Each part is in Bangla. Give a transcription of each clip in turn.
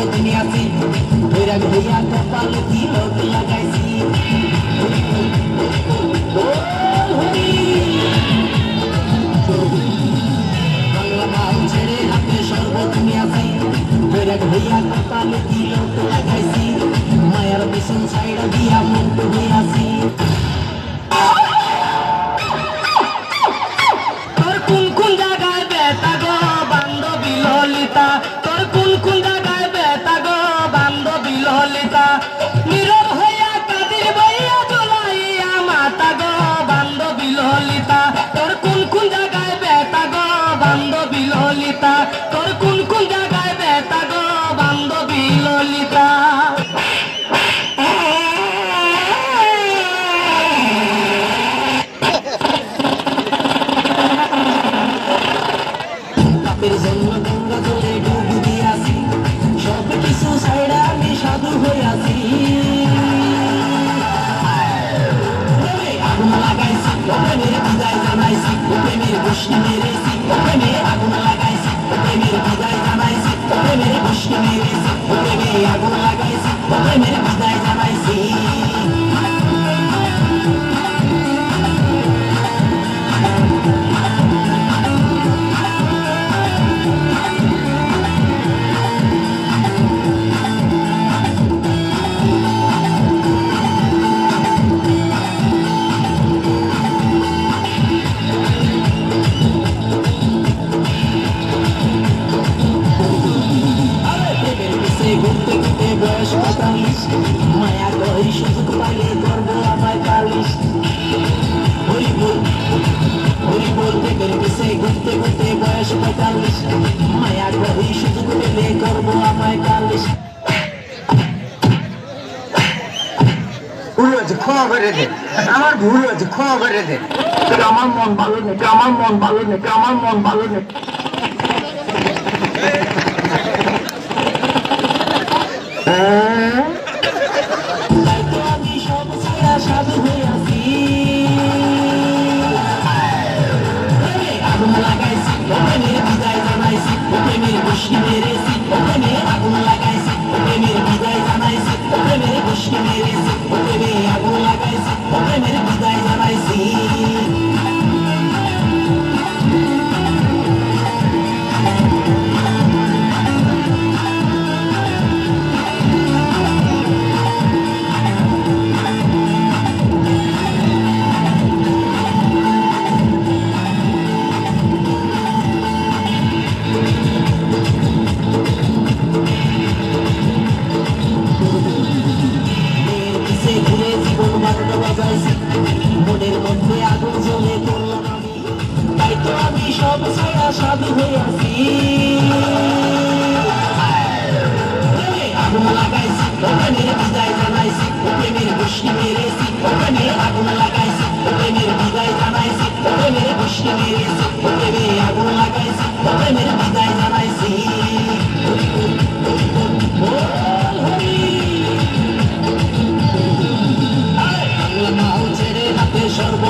বেদিনী আছি ধৈরা ঘুরিয়া কপালে তিলক লাগাইছি। লাগাইছি প্রেমের বিদায় জানাইছি প্রেমের গোষ্ঠী মেরেছি মায়া করি সুযোগ পেলে করব আমায় পালিশ ভুল হয়েছে, ক্ষমা করে দে। আমার ভুল হয়েছে, ক্ষমা করে দে। আমার মন ভালো নেই, আমার মন ভালো নেই, আমার মন ভালো নেই। জীবন বারোটা মনের মধ্যে আগুন জ্বলে করলাম আমি তাই তো আমি সব ছাড়া সাধু হইয়াছি প্রেমে আগুন লাগাইছি, প্রেমের বিদায় জানাইছি, প্রেমের গোষ্ঠী মেরেছি, প্রেমে আগুন লাগাইছি, প্রেমের বিদায় জানাইছি, প্রেমের গোষ্ঠী মেরেছি, প্রেমে আগুন লাগাইছি, প্রেমের বিদায়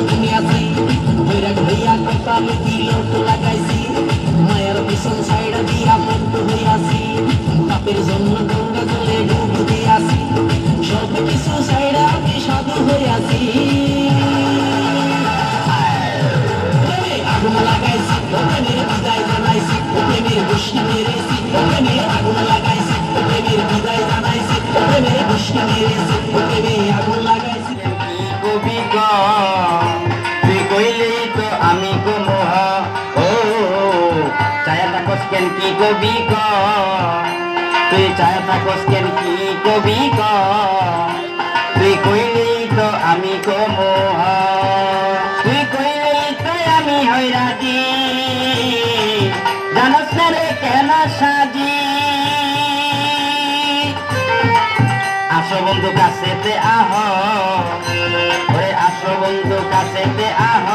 Looking at কি কবি গ? তুই চায়া থাকস কেন কি কবি গ? তুই কইলেই তো আমি মোহ তুই কইলেই তো আমি হইরাজি জানস না রে কেন সাজি? আসো বন্ধু কাছেতে আহ। ওরে আসো বন্ধু কাছেতে আহ।